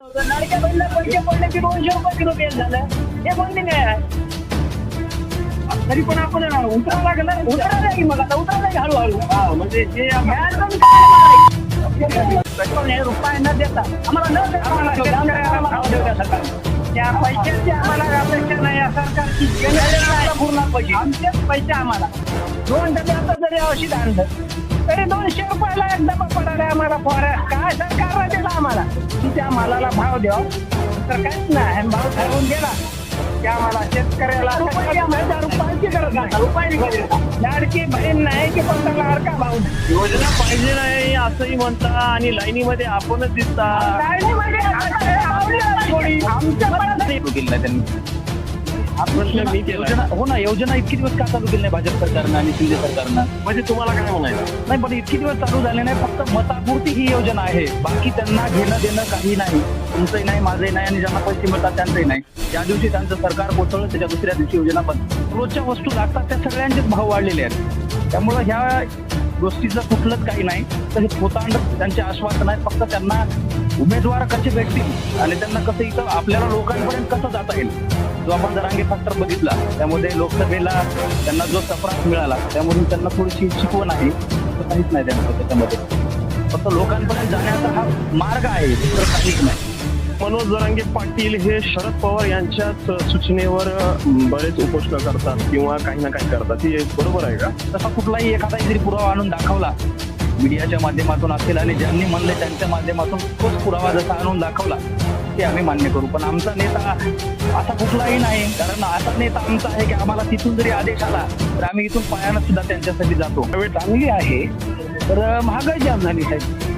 लाडक्या बहिणीला पैसे पडले की दोनशे रुपये किलो तेल झालं. हे बंदी नाही आहे. तरी पण आपण उतरावं लागलं उतरायला की मग आता उतरायला की हळूहळू. म्हणजे जे रुपये न देता आम्हाला न देता आम्हाला शेतकऱ्याला भाव देऊ द्या सरकारने. त्या पैशाची आम्हाला अपेक्षा नाही. या सरकारची जनतेला पूर्ण पैसे. आमचेच पैसे आम्हाला. दोन डबे आता जरी औषध आणलं तरी दोनशे रुपयाला एक डबा पडायला आम्हाला पोऱ्या काय सरकारला दिला आम्हाला? की त्या मालाला भाव द्यावा तर काहीच नाही. भाव ठरवून दिला की आम्हाला शेतकऱ्याला हजार रुपयाची गरज नाही. रुपयाची गरज. लाडकी बहीण नाही की पण त्याला हरका भाव नाही योजना पाहिजे नाही असंही म्हणता आणि लाईनीमध्ये आपणच दिसता. म्हणजे थोडी आमच्या त्यांनी हा प्रश्न मी केला योजना हो ना योजना इतकी दिवस का चालू केली नाही भाजप सरकारनं आणि शिंदे सरकारनं? म्हणजे तुम्हाला काय म्हणायचं? नाही पण इतकी दिवस चालू झाले नाही फक्त मतापुरती ही योजना आहे. बाकी त्यांना घेणं देणं काही नाही. तुमचंही नाही माझंही नाही आणि ज्यांना पैसे मिळतात त्यांचंही नाही. ज्या दिवशी त्यांचं सरकार कोसळलं त्याच्या दुसऱ्या दिवशी योजना बंद. रोजच्या वस्तू लागतात त्या सगळ्यांचेच भाव वाढलेले आहेत. त्यामुळं ह्या गोष्टीचं कुठलंच काही नाही. तर हे पोतांड त्यांचे आश्वासन आहे फक्त त्यांना उमेदवार कसे भेटतील आणि त्यांना कसं इथं आपल्याला लोकांपर्यंत कसं जाता येईल जो आपण जरांगे फॅक्टर बघितला त्यामध्ये लोकसभेला त्यांना जो सप्रास मिळाला त्यामधून त्यांना थोडीशी शिकवण आहे असं काहीच नाही त्यांना त्याच्यामध्ये. फक्त लोकांपर्यंत जाण्याचा हा मार्ग आहे तर काहीच नाही. मनोज जरांगे पाटील हे शरद पवार यांच्याच सूचनेवर बरेच उपोषण करतात किंवा काही ना काही करतात. हे बरोबर आहे का? तसा कुठलाही एखादा जरी पुरावा आणून दाखवला मीडियाच्या माध्यमातून असेल आणि ज्यांनी म्हणले त्यांच्या माध्यमातून तोच पुरावा जसा आणून दाखवला ते आम्ही मान्य करू. पण आमचा नेता असा कुठलाही नाही कारण असा नेता आमचा आहे की आम्हाला तिथून जरी आदेश आला तर आम्ही इथून पायानं सुद्धा त्यांच्यासाठी जातो. चांगली आहे तर महागाई जाम झाली साहेब.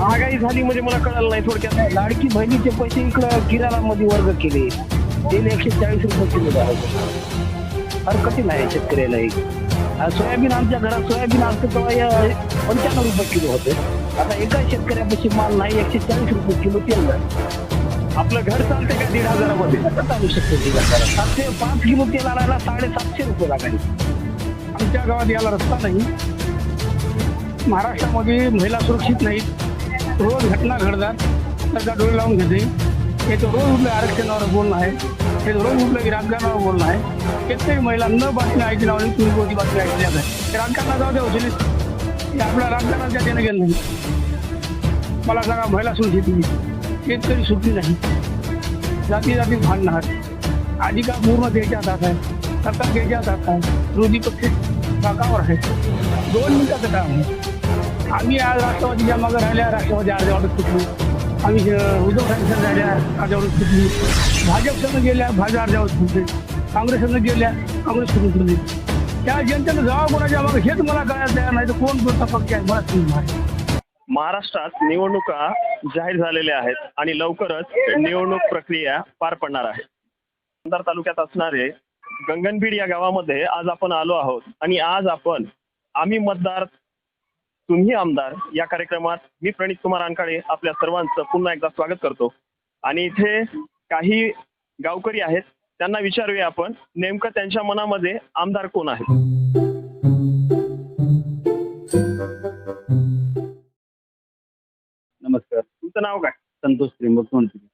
महागाई झाली म्हणजे मला कळालं नाही थोडक्यात. लाडकी बहिणीचे पैसे इकडं किराणामध्ये वर्ग केले. तेल एकशे चाळीस रुपये किलो आहे फार नाही आहे शेतकऱ्याला एक सोयाबीन आमच्या घरात सोयाबीन असतं तेव्हा या पंच्याण्णव रुपये किलो होते. आता एका शेतकऱ्यापाशी माल नाही एकशे चाळीस रुपये किलो तेल आपलं घर चालते का दीड हजारामध्ये? कसं चालू शकतो दीड हजार सातशे पाच किलो तेल आणायला साडेसातशे रुपये लागायचे आमच्या गावात याला रस्ता नाही. महाराष्ट्रामध्ये महिला सुरक्षित नाहीत. रोज घटना घडतात त्याचा डोळे लावून घेते. हे तर रोज उठलं आरक्षणावर बोलणं आहे. हे रोज उठलं की राजकारणावर बोलणं आहे. कित्येक महिला न बातमी ऐकली आणि तुम्ही कोणती बातमी ऐकली आहे? ते राजकारणात जाऊ द्या वशिले हे आपल्या राजकारणाच्या देणं गेलं नाही. मला सांगा महिला सुटली तुम्ही एक तरी सुटली नाही. जाती जाती भांडणं आहेत का पूर्ण त्याच्या हातात आहे? सरकार त्याच्या हातात आहे. विरोधी पक्ष बाकावर आहे. दोन मिनिटाचं काम आहे. आम्ही आज राष्ट्रवादीच्या मागे राहिल्या राष्ट्रवादी अर्ध्यावरच चुकली आम्ही उद्धव ठाकरे राहिल्या अर्ध्यावर चुकली भाजप गेल्या भाजप अर्ध्यावर चुकले काँग्रेस गेल्या काँग्रेस चुकली त्या जनतेनं जावं कोणाच्या मागे हेच मला कळायला तयार नाही तर कोण कोणता पक्ष आहे मला तुम्ही महाराष्ट्रात निवडणुका जाहीर झालेल्या आहेत आणि लवकरच निवडणूक प्रक्रिया पार पडणार आहे. आमदार तालुक्यात असणारे गंगनबीड या गावामध्ये आज आपण आलो आहोत आणि आज आपण आम्ही मतदार तुम्ही आमदार या कार्यक्रमात मी प्रणित कुमार अंकाळे आपल्या सर्वांचं पुन्हा एकदा स्वागत करतो. आणि इथे काही गावकरी आहेत त्यांना विचारूया आपण नेमकं त्यांच्या मनामध्ये आमदार कोण आहे नमस्कार. तुमचं नाव काय? संतोष त्रिंबक सोनसरी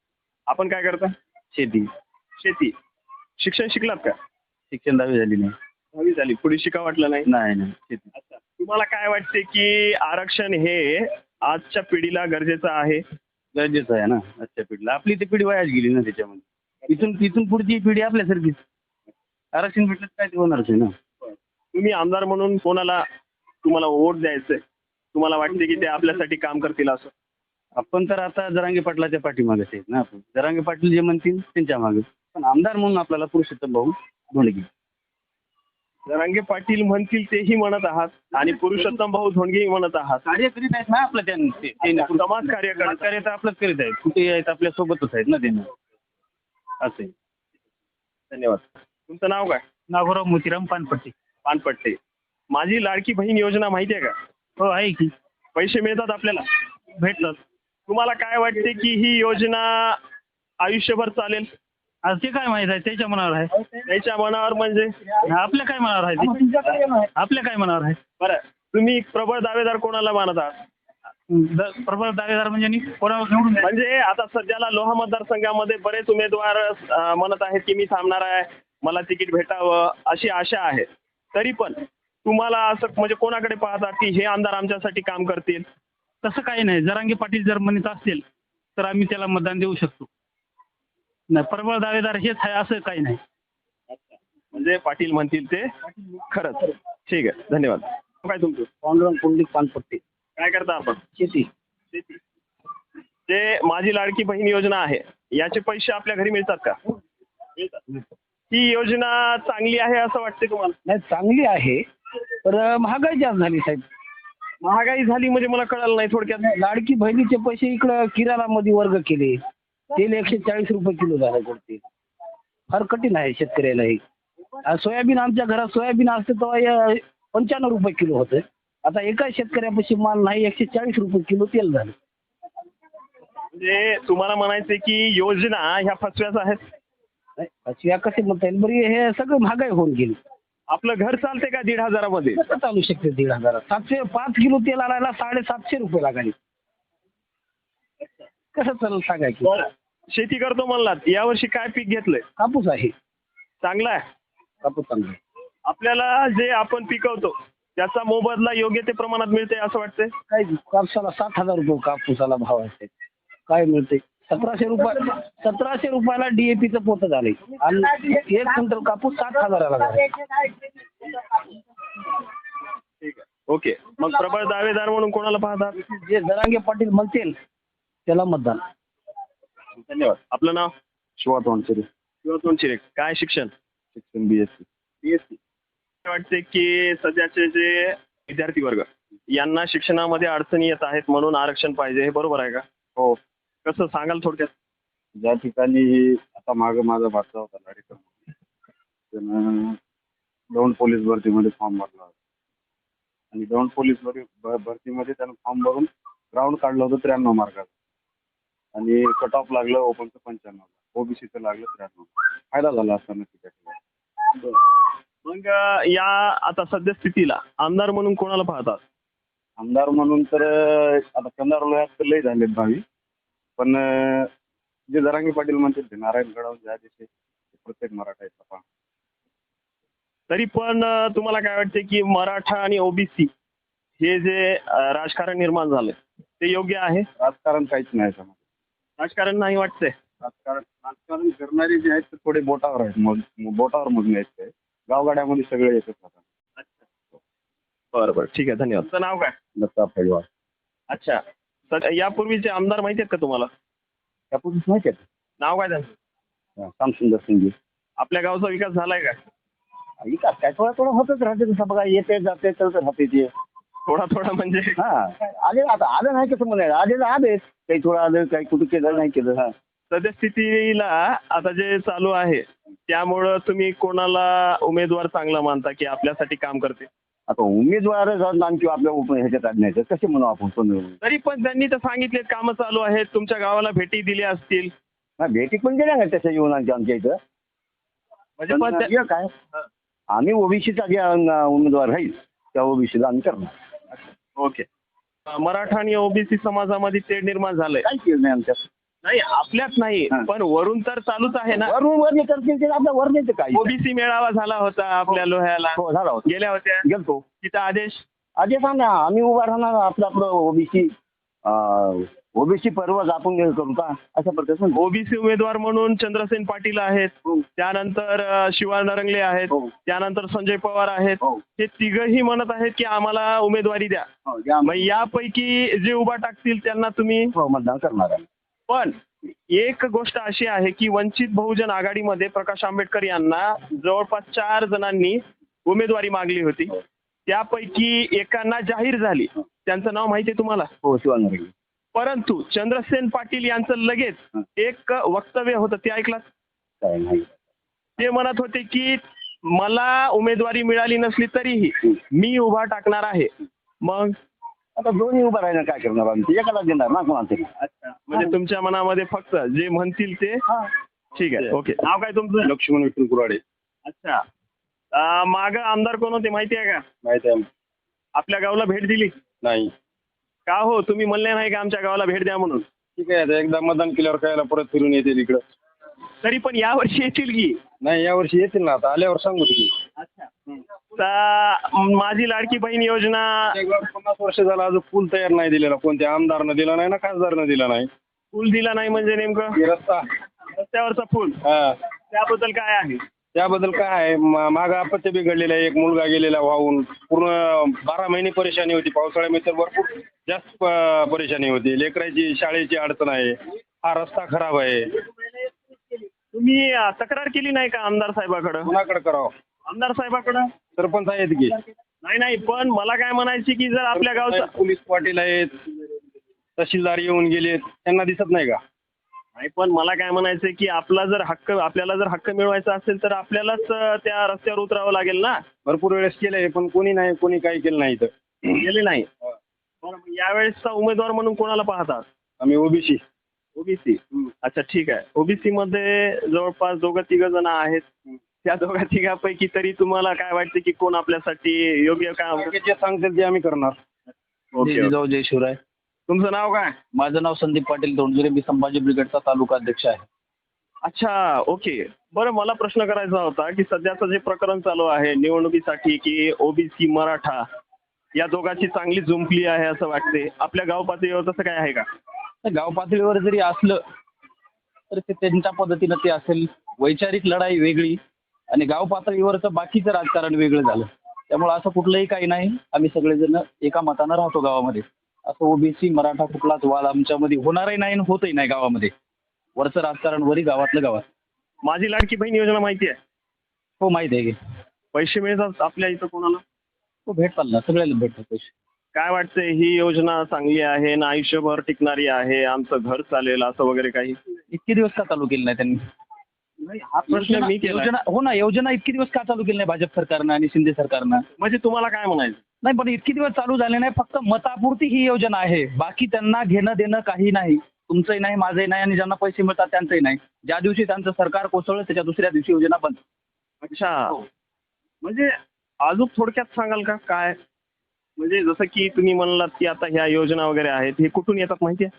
आपण काय करता? शेती. शेती. शिक्षण शिकलात का? शिक्षण दहावी झाली नाही. दहावी झाली. पुढे शिका वाटलं नाही? नाही नाही. शेती. अच्छा. तुम्हाला काय वाटते की आरक्षण हे आजच्या पिढीला गरजेचं आहे? गरजेचं आहे ना आजच्या पिढीला. आपली ती पिढी वायाच गेली ना त्याच्यामध्ये. इथून तिथून पुढची पिढी आपल्यासारखीच आरक्षण भेटलं काय ते होणारच आहे ना. तुम्ही आमदार म्हणून कोणाला तुम्हाला वोट द्यायचंय? तुम्हाला वाटते की ते आपल्यासाठी काम करतील असं? आपण तर आता जरांगे पाटलाच्या पाठीमागेच आहेत ना आपण. जरांगे पाटील जे म्हणतील त्यांच्या मागे. पण आमदार म्हणून आपल्याला पुरुषोत्तम भाऊ धोंडगे. रंगे पाटील म्हणतील तेही म्हणत आहात आणि पुरुषोत्तम भाऊ धोंडगेही म्हणत आहात. कार्य करीत आहेत ना आपलं त्यांनी समाज कार्य. कार्य तर आपलंच करीत आहेत. कुठे आहेत? आपल्या सोबतच आहेत ना त्यांना असं. धन्यवाद. तुमचं नाव काय? नागोराव मोतीराम पानपट्टी. पानपट्टे. माझी लाडकी बहीण योजना माहिती आहे का? हो आहे की. पैसे मिळतात आपल्याला? भेटतात. तुम्हाला काय वाटते की ही योजना आयुष्यभर चालेल? आज ते काय माहीत आहे? त्याच्या मनावर आहे. त्याच्या मनावर म्हणजे? आपल्या काय मनावर आहे ते? आपल्या काय मनावर आहे? बरं. तुम्ही प्रबळ दावेदार कोणाला मानत आहात? द- प्रबळ दावेदार म्हणजे नि- कोणावर निवडून द्यायचं? म्हणजे आता सध्याला लोहा मतदारसंघामध्ये बरेच उमेदवार अं, म्हणत आहेत की मी थांबणार आहे मला तिकीट भेटावं अशी आशा आहे. तरी पण तुम्हाला असं म्हणजे कोणाकडे पाहता की हे आमदार आमच्यासाठी काम करतील? तसं काही नाही. जरांगे पाटील जर म्हणत असतील तर आम्ही त्याला मतदान देऊ शकतो. नाही प्रबळ दावेदार हेच आहे असं काही नाही. म्हणजे पाटील म्हणतील ते खरंच. ठीक आहे धन्यवाद. काय तुमचं? पांडुरंग पुंडलिक पानपट्टी. काय करता आपण? शेती. शेती. जे माझी लाडकी बहीण योजना आहे याचे पैसे आपल्या घरी मिळतात का? मिळतात. ही योजना चांगली आहे असं वाटते तुम्हाला? नाही चांगली आहे तर महागाई जास्त झाली साहेब. महागाई झाली म्हणजे मला कळालं नाही थोडक्यात. लाडकी बहिणीचे पैसे इकडं किराणामध्ये वर्ग केले. तेल एकशे चाळीस रुपये किलो झालं करते फार कठीण आहे शेतकऱ्याला हे. सोयाबीन आमच्या घरात सोयाबीन असते तेव्हा पंच्याण्णव रुपये किलो होतं. आता एका शेतकऱ्यापाशी माल नाही एकशे चाळीस रुपये किलो तेल झालं. म्हणजे तुम्हाला म्हणायचे की योजना ह्या फसव्याच आहेत? नाही, पाचव्या कसे म्हणता येईल? बरी हे सगळं महागाई होऊन गेली. आपलं घर चालते का दीड हजारामध्ये? कसं चालू शकते दीड हजारात? सातशे पाच किलो तेल आणायला साडेसातशे रुपये लागायचे. कसं चालेल सांगायचं? शेती करतो म्हणलात. यावर्षी काय पीक घेतलंय? कापूस आहे. चांगला आहे? कापूस चांगला आहे. आपल्याला जे आपण पिकवतो त्याचा मोबदला योग्य ते प्रमाणात मिळते असं वाटतंय? काय कापसाला सात हजार रुपये कापूसाला भाव असते काय मिळते सतराशे रुपये सतराशे रुपयाला डीएपीचं पोत झाले आणि एक क्विंटल कापूस सात हजाराला झाले ठीक आहे. ओके. मग प्रबळ दावेदार म्हणून कोणाला पाहतात? जे जरांगे पाटील म्हणतील त्याला मतदान. धन्यवाद. आपलं नाव? शिवा तोंडसरी शिवतोन चिरेक काय शिक्षण? शिक्षण बी एस सी बीएससी वाटते की सध्याचे जे विद्यार्थी वर्ग यांना शिक्षणामध्ये अडचणी येत आहेत म्हणून आरक्षण पाहिजे हे बरोबर आहे का? हो. कसं सांगाल थोडक्यात? ज्या ठिकाणी आता मागं माझा भाचा होता लाडेकर म्हणून. त्यानं दौंड पोलीस भरतीमध्ये फॉर्म भरला होता. आणि दौंड पोलीस भर भ- भरतीमध्ये त्यानं फॉर्म भरून ग्राउंड काढलं होतं त्र्याण्णव मार्काचं. आणि कट ऑफ लागलं ओपनचं पंच्याण्णव ओबीसीचं लागलं त्र्याण्णव फायदा झाला असता नक्की त्या ठिकाणी मग या आता सध्या स्थितीला आमदार म्हणून कोणाला पाहतात? आमदार म्हणून तर आता कंधार लोह्यात तर लय झालेत भावी. पण जे जरांगी पाटील म्हणतील ते नारायण गडावर ज्या दिवशी प्रत्येक मराठा पहा तरी पण तुम्हाला काय वाटते की मराठा आणि ओबीसी हे जे राजकारण निर्माण झालंय ते योग्य आहे? राजकारण काहीच नाही याच्यामध्ये. राजकारण नाही वाटतंय. राजकारण राजकारण करणारे जे आहेत ते थोडे बोटावर आहेत मग बोटावर मोजणे आहेत ते गावगाड्यामध्ये सगळे येतच राहतात बरं बरं. ठीक आहे धन्यवाद. तुमचं नाव काय? दत्ता फैलवार अच्छा. तर यापूर्वीचे आमदार माहिती आहेत का तुम्हाला? त्यापूर्वीच माहिती आहे नाव काय त्यांचं? श्यामसुंदर सिंगजी आपल्या गावचा विकास झालाय का? विकास काय? थोडा थोडा होतच राहते. तसं बघा येते जाते तर राहते ते. थोडा थोडा म्हणजे हा. आले आता आलं नाही कसं म्हणायचं आले आलेच काही थोडं आलं काही कुठं केलं नाही केलं. हा. सद्यस्थितीला आता जे चालू आहे त्यामुळं तुम्ही कोणाला उमेदवार चांगला मानता की आपल्यासाठी काम करते? आता उमेदवार आणखी आपल्या उप- ह्याच्यात आणण्याचं कसे म्हणू आपण पण तरी पण त्यांनी तर सांगितले कामं चालू आहेत. तुमच्या गावाला भेटी दिल्या असतील. हा, भेटी पण गेल्या ना त्याच्या जीवनाच्या आमच्या इथं. म्हणजे पण पण त्या- हे काय? आम्ही ओबीसीचा जे अं, उमेदवार राहील त्या ओबीसीला आम्ही करणार. ओके. मराठा आणि ओबीसी समाजामध्ये तेढ निर्माण झालंय. नाही आमच्यात. नाही आपल्यात नाही हा. पण वरून तर चालूच आहे ना. वरून वर करतील ते आपल्या वर नाही काय ओबीसी मेळावा झाला होता आपल्या लोह्याला. हो झाला होता. गेल्या होत्या. गेलतो. तिथं आदेश? आधी सांग ना आम्ही उभा राहणार आपलं आपलं ओबीसी ओबीसी पर्वच आपण हे करू का? अशा प्रकारचं ओबीसी उमेदवार म्हणून चंद्रसेन पाटील आहेत. हो. त्यानंतर अ, शिवा नरंगले आहेत. हो. त्यानंतर संजय पवार आहेत. हो. हे तिघही म्हणत आहेत की आम्हाला उमेदवारी द्या. हो. मग यापैकी जे उभा टाकतील त्यांना तुम्ही? हो, मतदान करणार आहे. पण एक गोष्ट अशी आहे की वंचित बहुजन आघाडीमध्ये प्रकाश आंबेडकर यांना जवळपास चार जणांनी उमेदवारी मागली होती. त्यापैकी एकांना जाहीर झाली. त्यांचं नाव माहिती आहे तुम्हाला? हो शिवानगर परंतु चंद्रसेन पाटील यांचं लगेच एक वक्तव्य होतं. ते ऐकलं? ते म्हणत होते की मला उमेदवारी मिळाली नसली तरीही मी उभा टाकणार आहे. मग? आता दोन्ही उभं राहिलं काय करणार आम्ही? एकाला देणार ना तरी? म्हणजे तुमच्या मनामध्ये फक्त जे म्हणतील ते? ठीक आहे. ओके. नाव काय तुमचं? लक्ष्मण विठ्ठल कुराडे. अच्छा. माग आमदार कोण होते? माहिती आहे का? माहिती आहे. आपल्या गावाला भेट दिली? नाही. का हो? तुम्ही म्हणले नाही का आमच्या गावाला भेट द्या म्हणून? ठीक आहे आता एकदा मतदान केल्यावर कायला परत फिरून येतील इकडं. तरी पण यावर्षी येतील की? नाही यावर्षी येतील ना आता आल्यावर सांगू तुम्ही. आता माझी लाडकी बहीण योजना पन्नास वर्ष झालं अजून पूल तयार नाही दिलेला. कोणत्या आमदारनं दिला नाही ना खासदारनं दिला नाही. पूल दिला नाही म्हणजे नेमकं? रस्ता. रस्त्यावरचा पूल हा. त्याबद्दल काय आहे? त्याबद्दल काय आहे? मा- मागं अपत्य बिघडलेलं आहे. एक मुलगा गेलेला वाहून. पूर्ण बारा महिने परेशानी होती. पावसाळ्यामध्ये तर भरपूर जास्त प- परेशानी होती. लेकराची शाळेची अडचण आहे. हा रस्ता खराब आहे. तुम्ही अं, तक्रार केली नाही का आमदार साहेबाकडं? कुणाकडे करावं? आमदार साहेबाकडं? सरपंच आहेत की? नाही नाही. पण मला काय म्हणायची की जर आपल्या गावचा पोलीस पाटील आहेत तहसीलदार येऊन गेलेत. त्यांना दिसत नाही का? नाही पण मला काय म्हणायचं की आपला जर हक्क आपल्याला जर हक्क मिळवायचा असेल तर आपल्यालाच त्या रस्त्यावर उतरावं लागेल ना? भरपूर वेळेस केलंय पण कोणी नाही कोणी काही केलं नाही इथं. गेले नाही? बरं मग यावेळेसचा उमेदवार म्हणून कोणाला पाहतात? आम्ही ओबीसी. ओबीसी. अच्छा ठीक आहे. ओबीसी मध्ये जवळपास दोघं तिघ जण आहेत. त्या दोघा तिघापैकी तरी तुम्हाला काय वाटते की कोण आपल्यासाठी योग्य काम जे सांगतील ते आम्ही करणार. ओके. जिजाऊ जय शिवराय. तुमचं नाव काय? माझं नाव संदीप पाटील दोंडजुरे मी संभाजी ब्रिगेडचा तालुका अध्यक्ष आहे. अच्छा ओके. बरं मला प्रश्न करायचा होता की सध्याचं जे प्रकरण चालू आहे निवडणुकीसाठी की ओबीसी मराठा या दोघांची चांगली जुंपली आहे असं वाटते. आपल्या गाव पातळीवर तसं काय आहे का? गाव पातळीवर जरी असलं तर ते त्यांच्या पद्धतीनं ते असेल. वैचारिक लढाई वेगळी आणि गाव पातळीवरचं बाकीचं राजकारण वेगळं झालं. त्यामुळं असं कुठलंही काही नाही. आम्ही सगळेजण एका मतानं राहतो गावामध्ये. असं ओबीसी मराठा कुठलाच वाद आमच्यामध्ये होणारही नाही आणि होतही नाही गावामध्ये. वरचं राजकारण वरी गावातलं गावात. माझी लाडकी बहीण योजना माहिती आहे? हो माहिती आहे की. पैसे मिळतात आपल्या इथं कोणाला? हो भेटतात ना सगळ्याला भेटतात पैसे. काय वाटतंय ही योजना चांगली आहे ना आयुष्यभर टिकणारी आहे आमचं घर चालेल असं वगैरे काही? इतके दिवस का चालू केलं नाही त्यांनी? हा प्रश्न मी केला योजना हो ना योजना इतके दिवस का चालू केली नाही भाजप सरकारनं आणि शिंदे सरकारनं? म्हणजे तुम्हाला काय म्हणायचं? नाही पण इतके दिवस चालू झाले नाही फक्त मतापुरती ही योजना आहे. बाकी त्यांना घेणं देणं काही नाही. तुमचंही नाही माझंही नाही आणि ज्यांना पैसे मिळतात त्यांचंही नाही. ज्या दिवशी त्यांचं सरकार कोसळलं त्याच्या दुसऱ्या दिवशी योजना बंद. अच्छा. म्हणजे अजून थोडक्यात सांगाल का काय? म्हणजे जसं की तुम्ही म्हणलात की आता ह्या योजना वगैरे आहेत हे कुठून येतात माहिती आहे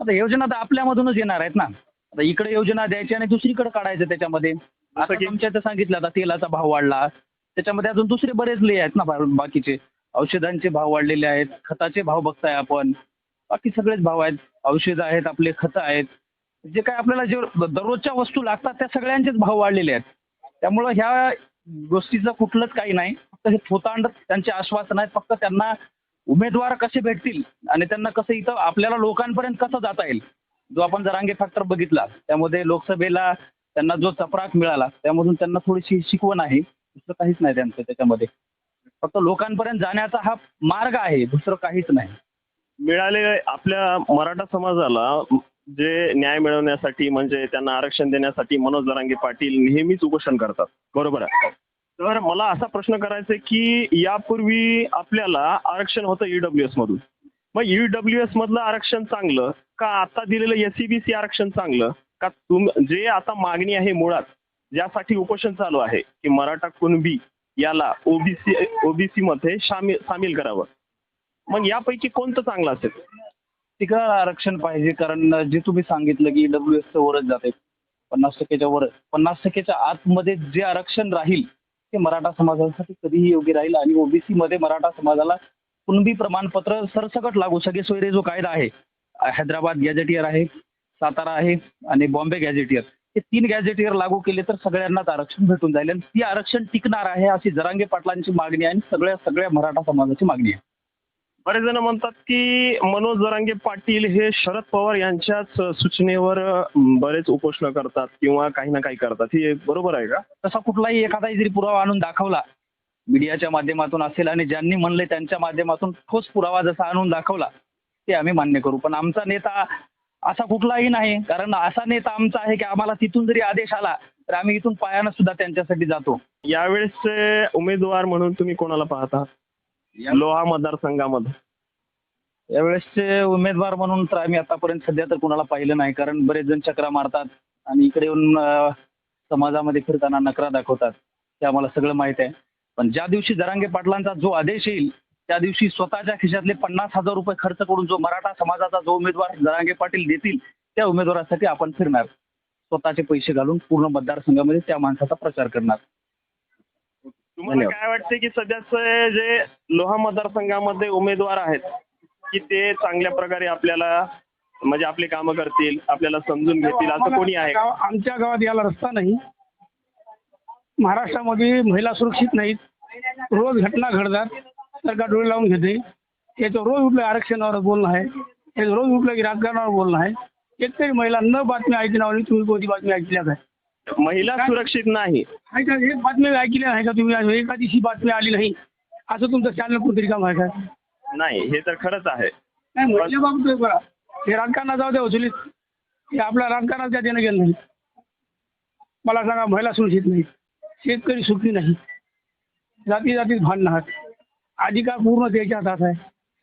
आता योजना तर आपल्यामधूनच येणार आहेत ना. आता इकडे योजना द्यायची आणि दुसरीकडे काढायचं त्याच्यामध्ये. आता? तुमच्या इथं सांगितलं आता तेलाचा भाव वाढला. त्याच्यामध्ये अजून दुसरे बरेच ले आहेत ना बा- बाकीचे. औषधांचे भाव वाढलेले आहेत. खताचे भाव बघताय आपण. बाकी सगळेच भाव आहेत. औषधं आहेत आपले खतं आहेत. जे काय आपल्याला जे दररोजच्या वस्तू लागतात त्या सगळ्यांचेच भाव वाढलेले आहेत. त्यामुळं ह्या गोष्टीचं कुठलंच काही नाही. फक्त हे थोतांड त्यांचे आश्वासन आहेत. फक्त त्यांना उमेदवार कसे भेटतील आणि त्यांना कसं इथं आपल्याला लोकांपर्यंत कसं जाता येईल जो आपण जरांगे फॅक्टर बघितला त्यामध्ये लोकसभेला त्यांना जो चपराक मिळाला त्यामधून त्यांना थोडीशी शिकवण आहे. दुसरं काहीच नाही त्यांचं त्याच्यामध्ये. फक्त लोकांपर्यंत जाण्याचा हा मार्ग आहे दुसरं काहीच नाही. मिळाले आपल्या मराठा समाजाला जे न्याय मिळवण्यासाठी म्हणजे त्यांना आरक्षण देण्यासाठी मनोज दरांगे पाटील नेहमीच उपोषण करतात. बरोबर आहे? तर मला असा प्रश्न करायचा आहे की यापूर्वी आपल्याला आरक्षण होतं ईडब्ल्यू एस मधून. मग ईडब्ल्यू एस मधलं आरक्षण चांगलं का आता दिलेलं एससीबीसी आरक्षण चांगलं? का तुम जे आता मागणी आहे मुळात ज्यासाठी उपोषण चालू आहे की मराठा कुणबी याला ओबीसी ओबीसी मध्ये सामील सामील करावं. मग यापैकी कोणतं चांगलं असेल? तिकडं आरक्षण पाहिजे कारण जे तुम्ही सांगितलं की डब्ल्यू एस वरच जाते पन्नास टक्क्याच्या वर पन्नास टक्क्याच्या आतमध्ये जे आरक्षण राहील ते मराठा समाजासाठी कधीही योग्य राहील. आणि ओबीसी मध्ये मराठा समाजाला कुणबी प्रमाणपत्र सरसकट लागू सगळे सोयरे जो कायदा आहे हैदराबाद गॅजेटियर आहे सातारा आहे आणि बॉम्बे गॅजेटियर हे तीन गॅजेटियर लागू केले तर सगळ्यांनाच आरक्षण भेटून जाईल. आणि ती आरक्षण टिकणार आहे अशी जरांगे पाटलांची मागणी आहे आणि सगळ्या सगळ्या मराठा समाजाची मागणी आहे. बरेच जण म्हणतात की मनोज जरांगे पाटील हे शरद पवार यांच्याच सूचनेवर बरेच उपोषण करतात किंवा काही ना काही करतात. हे बरोबर आहे का? तसा कुठलाही एखादाही जरी पुरावा आणून दाखवला मीडियाच्या माध्यमातून असेल आणि ज्यांनी म्हणले त्यांच्या माध्यमातून ठोस पुरावा जसा आणून दाखवला ते आम्ही मान्य करू. पण आमचा नेता असा कुठलाही नाही. कारण असा नेता आमचा आहे की आम्हाला तिथून जरी आदेश आला तर आम्ही इथून पायानं सुद्धा त्यांच्यासाठी जातो. यावेळेसचे उमेदवार म्हणून तुम्ही कोणाला पाहता? लोहा मतदारसंघामध्ये. यावेळेसचे उमेदवार म्हणून तर आम्ही आतापर्यंत सध्या तर कुणाला पाहिलं नाही. कारण बरेच जण चक्रा मारतात आणि इकडे येऊन समाजामध्ये फिरताना नकरा दाखवतात. हे आम्हाला सगळं माहीत आहे. पण ज्या दिवशी जरांगे पाटलांचा जो आदेश येईल त्या दिवशी स्वतःच्या खिशातले पन्नास हजार रुपये खर्च करून जो मराठा समाजाचा जो उमेदवार जरांगे पाटील देतील त्या उमेदवारासाठी आपण फिरणार. स्वतःचे पैसे घालून पूर्ण मतदारसंघामध्ये त्या माणसाचा प्रचार करणार. तुम्हाला. काय वाटते की सध्याचे जे लोहा मतदारसंघामध्ये उमेदवार आहेत की ते चांगल्या प्रकारे आपल्याला म्हणजे आपली कामं करतील आपल्याला समजून घेतील असं कोणी आहे? आमच्या गावात याला रस्ता नाही. महाराष्ट्रामध्ये महिला सुरक्षित नाहीत. रोज घटना घडतात. सरकार डोळे लावून घेते. याचं रोज उठलं आरक्षणावर बोलणं आहे. याचं रोज उठलं की राजकारणावर बोलणं आहे. एकतरी महिला न बातमी ऐकण्यावर तुम्ही कोणती बातमी ऐकल्या काय महिला सुरक्षित नाही. आहे का एक बातमी ऐकली आहे का तुम्ही? एखादीशी बातमी आली नाही. असं तुमचं चॅनल कोणतरी काम आहे काय नाही हे तर खरंच आहे. नाही महिलेबाबत बघा हे राजकारणात जाऊ द्या वसुलीत हे आपल्या राजकारणात काय देणं गेलं नाही. मला सांगा महिला सुरक्षित नाही. शेतकरी सुखी नाही. जाती जातीत भांडणं आहात. अधिकार पूर्ण त्याच्या हातात आहे.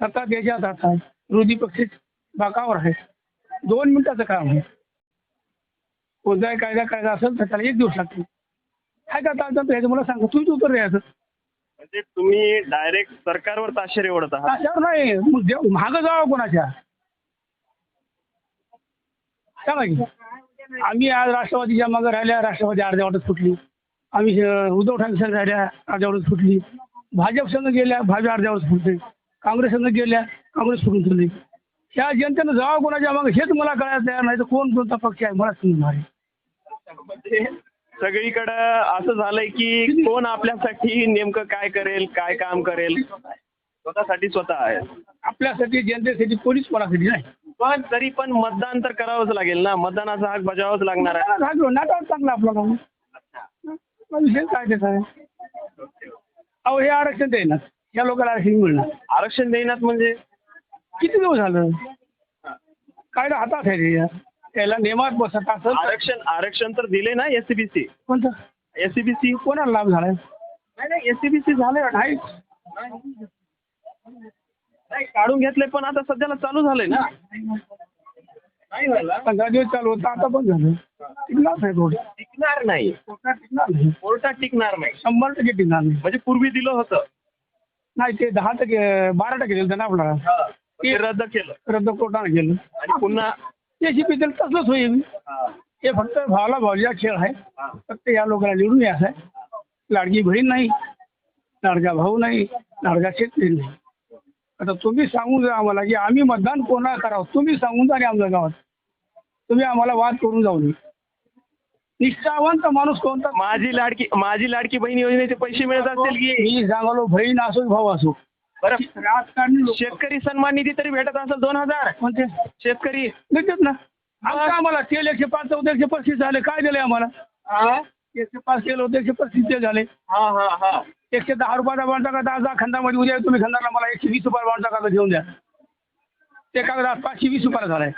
सत्ता त्याच्या हातात आहे. विरोधी पक्ष बाकावर आहे. दोन मिनिटाचं काम आहे. कोणताही कायदा कायदा असेल तर त्याला एक दिवस लागतो काय का चालतं ह्याचं मला सांगा. तुम्हीच उत्तर द्यायचं म्हणजे तुम्ही डायरेक्ट सरकारवर ताशेरे ओढत आहात. अशावर नाही. मागं जावं कोणाच्या? सांगा की आम्ही आज राष्ट्रवादीच्या मागं राहिल्या राष्ट्रवादी अर्ध्यावाटच फुटली. आम्ही उद्धव ठाकरे राहिल्या अर्ध्यावाटच फुटली. भाजप संघ गेल्या भाजप अर्ध्यावरच फुटले काँग्रेस संघ गेल्या काँग्रेस फुटून चालली ह्या जनतेनं जावं कोणाच्या मागं हेच मला कळायला तयार नाही. तर कोण कोणता पक्ष आहे? मला समजणार आहे म्हणजे सगळीकडं असं झालंय की कोण आपल्यासाठी नेमकं काय करेल काय काम करेल? स्वतःसाठी स्वतः आहे. आपल्यासाठी जनतेसाठी कोणीच कोणासाठी नाही. पण तरी पण मतदान तर करावंच लागेल ना? मतदानाचा हक बजावाच लागणार आहे. राजू नाटक चांगला आपला मग विषय काय त्याचा? आहे अहो हे आरक्षण देणार या लोकांना आरक्षण मिळणार. आरक्षण देण्यात म्हणजे? किती दिवस झालं? कायदा हातात आहे. त्याला नियमात बसत तर आरक्षण आरक्षण तर दिले ना एससीबीसी कोणतं? एससीबीसी कोणाला लाभ झालाय? नाही नाही एससीबीसी झाले नाही. नाही काढून घेतले पण आता सध्याला चालू झालंय ना. नाही झालं. पंधरा दिवस चालू होतं आता पण झालं. टिकणार नाही थोडं टिकणार नाही. टिकणार नाही. कोर्टात टिकणार नाही. शंभर टक्के टिकणार नाही. म्हणजे पूर्वी दिलं होतं. नाही ते दहा टक्के बारा टक्के दिलं होतं ना आपल्याला. ते रद्द केलं. रद्द कोर्टाने केलं. आणि पुन्हा त्याची बद्दल तसंच होईल. हे. फक्त भावाला भावजा खेळ आहे. फक्त या लोकांना निवडून यायचं आहे. लाडकी बहीण नाही. लाडका भाऊ नाही. लाडका शेतकरी नाही. आता तुम्ही सांगून द्या आम्हाला की आम्ही मतदान कोणा करावं? तुम्ही सांगून जा रे आमच्या गावात. तुम्ही आम्हाला वाद करून जाऊ नये. निष्ठावंत माणूस कोणता? माझी लाडकी माझी लाडकी बहीण योजनेचे पैसे मिळत असतील की? मी सांगालो बहीण असो भाऊ असो. बरं. राजकारणी लोक. शेतकरी सन्मान निधी तरी भेटत असेल दोन हजार. म्हणते शेतकरी. देतात ना. आमचं आम्हाला तेल एकशे पाच होतं एकशे पस्तीस झाले. काय दिले आम्हाला? एकशे पाच केलं होतं एकशे पस्तीस ते झाले. हा हा हा. एकशे दहा रुपयाचा बॉन्डचा कागद आज खंडामध्ये उद्या तुम्ही खंडाला मला एकशे वीस रुपयाचा बॉन्डचा कागद घेऊन द्या. ते कागद पाचशे वीस रुपयाला झालाय.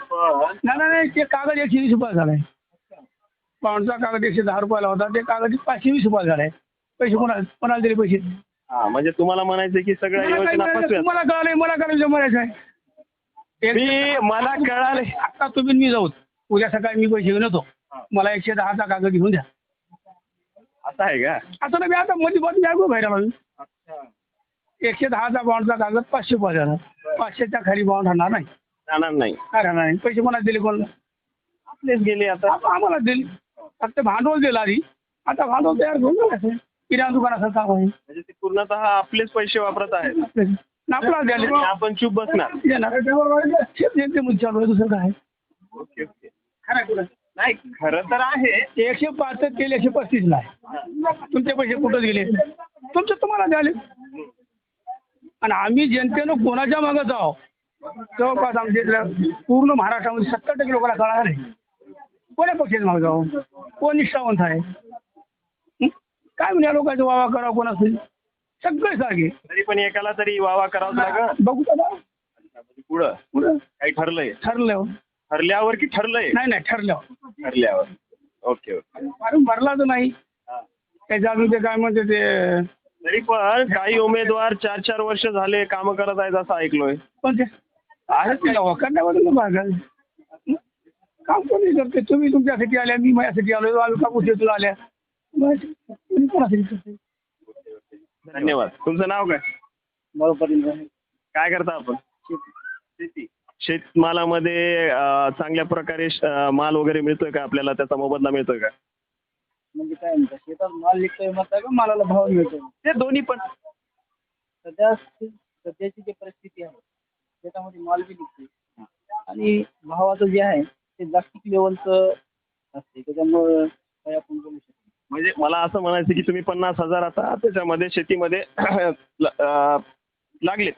नाही नाही नाही ते कागद एकशे वीस रुपयाला झालाय. बॉन्डचा कागद एकशे दहा रुपयाला होता ते कागद पाचशे वीस रुपयाला झालाय. पैसे कोणाला कोणाला दिले पैसे. हा म्हणजे तुम्हाला म्हणायचं की सगळ्या मला योजना? फसव्यात. कळालंय मला करायचं म्हणायचं आहे. मी मला कळाले आता तुम्ही आणि मी जाऊ. उद्या सकाळी मी पैसे घेऊन येतो. मला एकशे दहाचा कागद घेऊन द्या. असं आहे का? असं नाही आता मध्ये मध्ये जागो बाहेर एकशे दहाचा बॉन्डचा कागद पाचशे रुपये झाला. पाचशेच्या खाली बॉन्ड राहणार नाही. जाणार नाही. काय राहणार नाही. पैसे कोणाला दिले कोणाला? आपलेच गेले आता. आम्हाला दिले. फक्त भांडवल दिलं आधी. आता भांडवल तयार घेऊन जायचं किराणा दुकानाचं काम आहे. म्हणजे ते पूर्णतः आपलेच पैसे वापरत आहेत. आपलं- द्याले आपण चूप बसणार. देणार. चालू आहे दुसरं काय ओके ओके. नाही खरं तर आहे. एकशे पाच केले एकशे पस्तीसला आहे. तुमचे पैसे कुठं गेले? तुमचे तुम्हाला द्याले आणि आम्ही जनतेनं कोणाच्या मागं जाव? जवळपास आमच्या इथल्या पूर्ण महाराष्ट्रामध्ये सत्तर टक्के लोकांना कळणार आहे कोण्या पक्षाच्या मागं जावं? कोण निष्ठावंत आहे? काय म्हणजे लोकांचा वावा करावा कोण असेल सगळे जागे तरी पण एकाला तरी वावा करावा बघू पुढं. पुढं. काही ठरलंय. ठरलं ठरल्यावर की ठरलंय? नाही नाही ठरलं ठरल्यावर. Okay okay. कारण भरला तर नाही. त्याच्या अजून ते काय म्हणते ते तरी पण काही उमेदवार चार चार वर्ष झाले काम करत आहेत असं ऐकलोय. पण ते आहे काम कोणी करते? तुम्ही तुमच्यासाठी आल्या मी माझ्यासाठी आलो आम्ही कापूस येतो आल्या? बस. कोणी कोणासाठी करते धन्यवाद. तुमचं नाव काय? काय करता आपण? शेती. शेतमालामध्ये चांगल्या प्रकारे माल वगैरे मिळतोय का आपल्याला? त्याचा मोबदला मिळतोय का? म्हणजे काय शेतात माल निघतोय का मालाला भाव मिळतोय? ते दोन्ही पण. सध्या सध्याची जी परिस्थिती आहे त्याच्यामध्ये माल बी निघतोय आणि भावाचं जे आहे ते जागतिक लेवलचं असते त्याच्यामुळं काय आपण बोलू शकतो म्हणजे मला असं म्हणायचं की तुम्ही पन्नास हजार आता त्याच्यामध्ये शेतीमध्ये लागलेत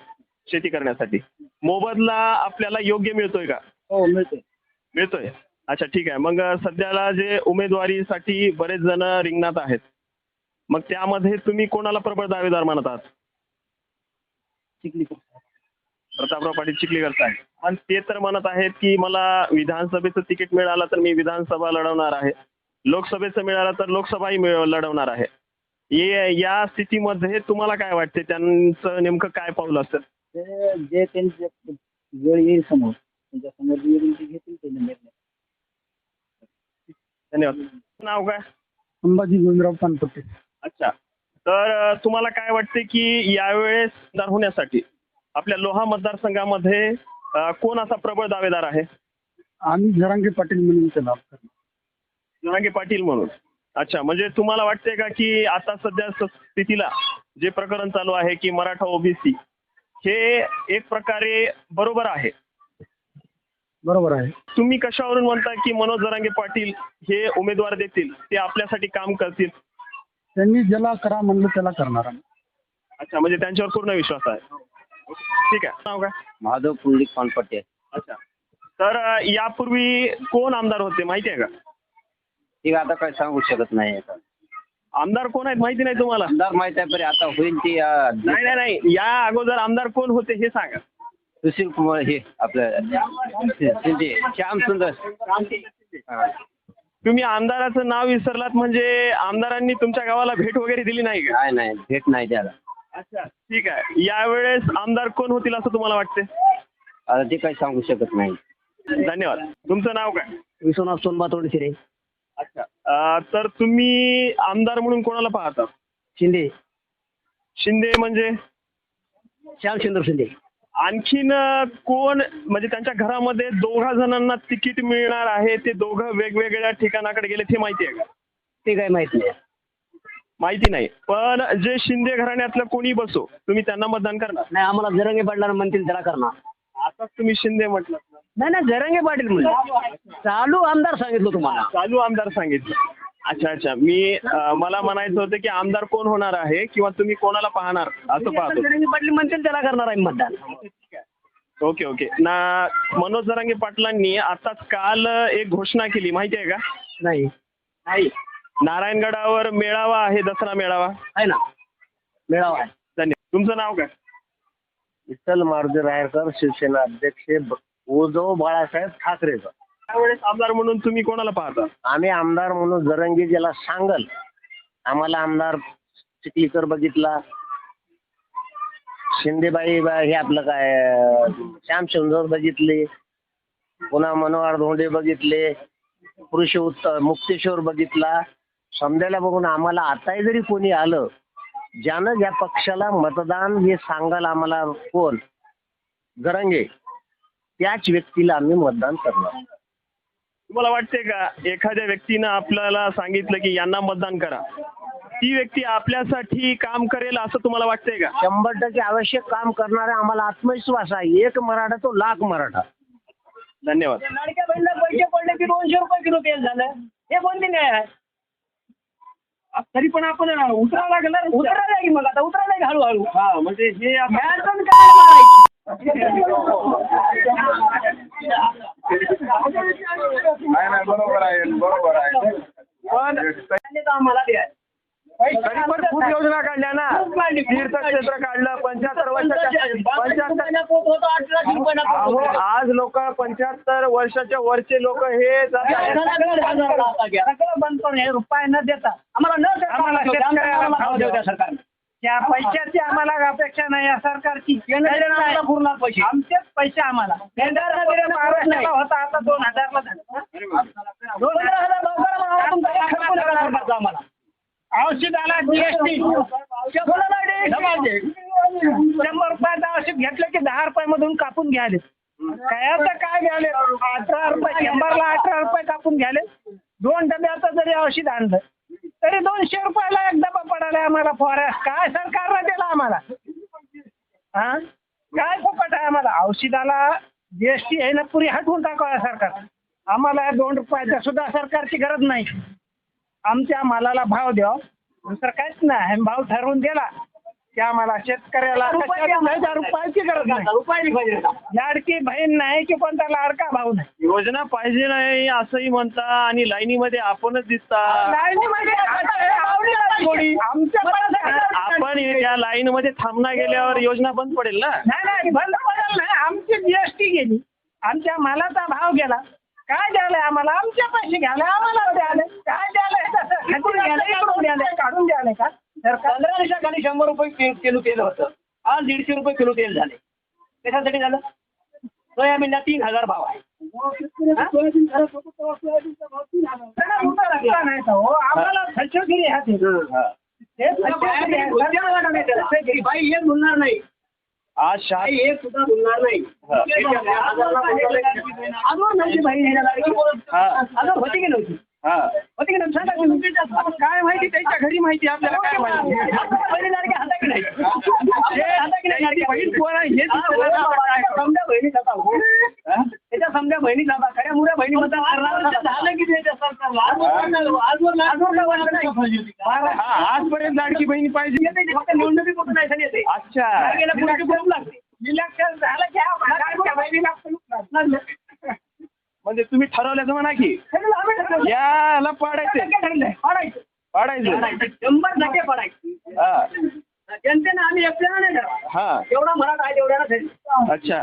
शेती करण्यासाठी. मोबदला आपल्याला योग्य मिळतोय का? हो मिळतोय. मिळतोय. अच्छा ठीक आहे. मग सध्याला जे उमेदवारीसाठी बरेच जण रिंगणात आहेत. मग त्यामध्ये तुम्ही कोणाला प्रबळ दावेदार म्हणत आहात? प्रतापराव पाटील चिखलीकर साहेब. पण ते तर म्हणत आहेत की मला विधानसभेचं तिकीट मिळालं तर मी विधानसभा लढवणार आहे. लोकसभेचं मिळालं तर लोकसभाही मिळ- लढवणार आहे. ये या स्थितीमध्ये तुम्हाला काय वाटते त्यांचं नेमकं काय पाऊल असेल? ते जे त्यांचे वेळ येईल समोर त्यांच्यासमोर जे येईल ते घेतील ते निर्णय. धन्यवाद. नाव काय? संभाजी गोविंदराव पानपट्टे अच्छा. तर तुम्हाला काय वाटते की यावेळेस मतदार होण्यासाठी आपल्या लोहा मतदारसंघामध्ये कोण असा प्रबळ दावेदार आहे? आम्ही जरांगे पाटील म्हणून त्याला जरांगे पाटील म्हणून. अच्छा. म्हणजे तुम्हाला वाटते का की आता सध्या स्थितीला जे प्रकरण चालू आहे की मराठा ओबीसी हे एक प्रकारे बरोबर आहे. बरोबर आहे. तुम्ही कशावरून म्हणता की मनोज जरांगे पाटील हे उमेदवार देतील? ते आपल्यासाठी काम करतील? त्यांनी ज्याला करा म्हणलं त्याला करणार आम्ही. अच्छा म्हणजे त्यांच्यावर पूर्ण विश्वास आहे. ठीक आहे. नाव काय? माधव पुंडलिक पानपट्टे अच्छा. तर अ, यापूर्वी कोण आमदार होते? माहिती आहे का? ठीक आता काय सांगू शकत नाही आमदार कोण आहेत माहिती नाही तुम्हाला? आमदार माहीत आहे पण आता होईल ती अं, नाही नाही नाही. या अगोदर आमदार कोण होते हे सांगा. सुशील कुमार हे आपलं शिंदे श्याम सुंदर. हा. तुम्ही आमदाराचं नाव विसरलात म्हणजे आमदारांनी तुमच्या गावाला भेट वगैरे दिली नाही का? काय नाही भेट नाही त्याला अच्छा ठीक आहे. यावेळेस आमदार कोण होतील असं तुम्हाला वाटते आता ते काही सांगू शकत नाही. धन्यवाद. तुमचं नाव काय? विश्वनाथ सोनबा तोडशिरे अच्छा. तर तुम्ही आमदार म्हणून कोणाला पाहता? शिंदे. शिंदे म्हणजे? श्यामचंद्र शिंदे. आणखीन कोण म्हणजे त्यांच्या घरामध्ये दोघा जणांना तिकीट मिळणार आहे ते दोघं वेगवेगळ्या ठिकाणाकडे गेले ते माहिती आहे का? ते काय माहीत नाही. माहिती नाही. पण जे शिंदे घराण्यातलं कोणी बसो तुम्ही त्यांना मतदान करणार. नाही आम्हाला जरंगे पाटला म्हणतील त्याला करणार. आताच तुम्ही शिंदे म्हटलं. नाही नाही जरंगे पाटील म्हणजे. चालू आमदार सांगितलं तुम्हाला. चालू आमदार सांगितलं. अच्छा अच्छा. मी अ, मला म्हणायचं होतं की आमदार कोण होणार आहे किंवा तुम्ही कोणाला पाहणार? असं पाहतो. जरंगे पाटील म्हणतील त्याला करणार आहे मतदान. Okay okay. ना मनोज जरांगे पाटलांनी आताच काल एक घोषणा केली. माहिती आहे का? नाही. नाही. नारायणगडावर मेळावा आहे दसरा मेळावा. आहे ना. मेळावा आहे. धन्यवाद. तुमचं नाव काय? विठ्ठल मारुती रायकर शिवसेना अध्यक्ष ब- उद्धव बाळासाहेब ठाकरेचा. त्यावेळेस आमदार म्हणून तुम्ही कोणाला पाहता? आम्ही आमदार म्हणून जरंगी ज्याला सांगल. आम्हाला आमदार चिखलीकर बघितला. शिंदेबाई बा- हे आपलं काय श्याम सुंदर बघितले. पुन्हा मनोहर धोंडे बघितले. पुरुष उत्तर मुक्तेश्वर बघितला. समजायला बघून आम्हाला आताही जरी कोणी आलं ज्यानं ज्या पक्षाला मतदान हे सांगाल आम्हाला कोण? जरंगे. त्याच व्यक्तीला आम्ही मतदान करणार. तुम्हाला वाटते का एखाद्या व्यक्तीनं आपल्याला सांगितलं की यांना मतदान करा. ती व्यक्ती आपल्यासाठी काम करेल असं तुम्हाला वाटतंय का? शंभर टक्के आवश्यक काम करणारे आम्हाला आत्मविश्वास आहे. एक मराठा तो लाख मराठा. धन्यवाद. लाडक्या बहिणीला पैसे पडले की दोनशे रुपये किलो तेल झालं. हे कोणते न्याय आहे? तरी पण आपण उतरावं लागणार. उतरायला की मग आता उतरायला की हळूहळू. हा म्हणजे हे नाही नाही बरोबर आहे बरोबर आहे पण आम्हाला तरी पण खूप योजना काढल्या ना तीर्थक्षेत्र काढलं पंच्याहत्तर वर्षाच्या आज लोक पंच्याहत्तर वर्षाच्या वरचे लोक हे बंद करून हे रुपये न देता आम्हाला न देता त्या पैशाची आम्हाला अपेक्षा नाही. या सरकारची पुरणार पैसे. आमचेच पैसे आम्हाला. होता आता दोन हजारला झाला. दोन हजार आम्हाला औषधाला जीएसटी शंभर रुपयाचं औषध घेतलं की दहा रुपयामधून कापून घ्याले कायचं काय घ्याले अठरा रुपये शंभरला अठरा रुपये कापून घ्याले दोन डब्याचं जरी औषध आणलं तरी दोनशे रुपयाला एक डबा पडाला आम्हाला फॉरेस्ट काय सरकारनं दिला आम्हाला? हा? काय फुकट आहे आम्हाला? औषधाला जीएसटी आहे ना पुरी हटवून टाकावा सरकार. आम्हाला दोन रुपयाच्या सुद्धा सरकारची गरज नाही. आमच्या मालाला भाव द्या दुसरं काहीच नाही. भाव ठरवून दिला. की आम्हाला शेतकऱ्याला रुपयाची गरज नाही. लाडकी बहीण नाही की कोणता लाडका भाऊ नाही. योजना पाहिजे नाही असंही म्हणता आणि लाईनीमध्ये आपणच दिसता. लाईनीमध्ये. आमच्या पण- आपण या लाईन मध्ये थांबना गेल्यावर योजना बंद पडेल ना? नाही नाही बंद पडेल नाही. आमची जीएसटी गेली. आमच्या मालाचा भाव गेला. काय द्यायला आम्हाला? आमचे पैसे घ्याले आम्हाला काय द्यायला? घ्यायला काढून द्याले का? पंधरा दिवसाखाली शंभर रुपये किलो तेल होतं आज दीडशे रुपये किलो तेल झाले कशासाठी झालं सोयाबीनला तीन हजार भाव आहे. आम्हाला फलचोगिरी आहे. हे. बाई हे बोलणार नाही आज शहा हे सुद्धा बोलणार नाही अजून नव्हती बाई. हा. अजून होती की नव्हती हा. काय माहिती? त्यांच्या घरी माहिती आपल्याला काय माहिती? बहीण त्याच्या समजा बहिणीचा आता खऱ्या मुऱ्या बहिणी झालं की त्याच्या सरकारला? आजपर्यंत लाडकी बहिणी पाहिजे. येते ते फक्त निवडणुकी कुठं नाही झाली येते. अच्छा. लागते? झालं की आम्हाला लाडक्या बहिणीला लागलं. म्हणजे तुम्ही ठरवल्याचं म्हणा की. याला पाडायचे. पाडायचं. शंभर टक्के पडायचं हा जनतेनं आम्ही एकट्यानं नाही. हा एवढा मराठा आहे तेवढ्यानं ठरलं. अच्छा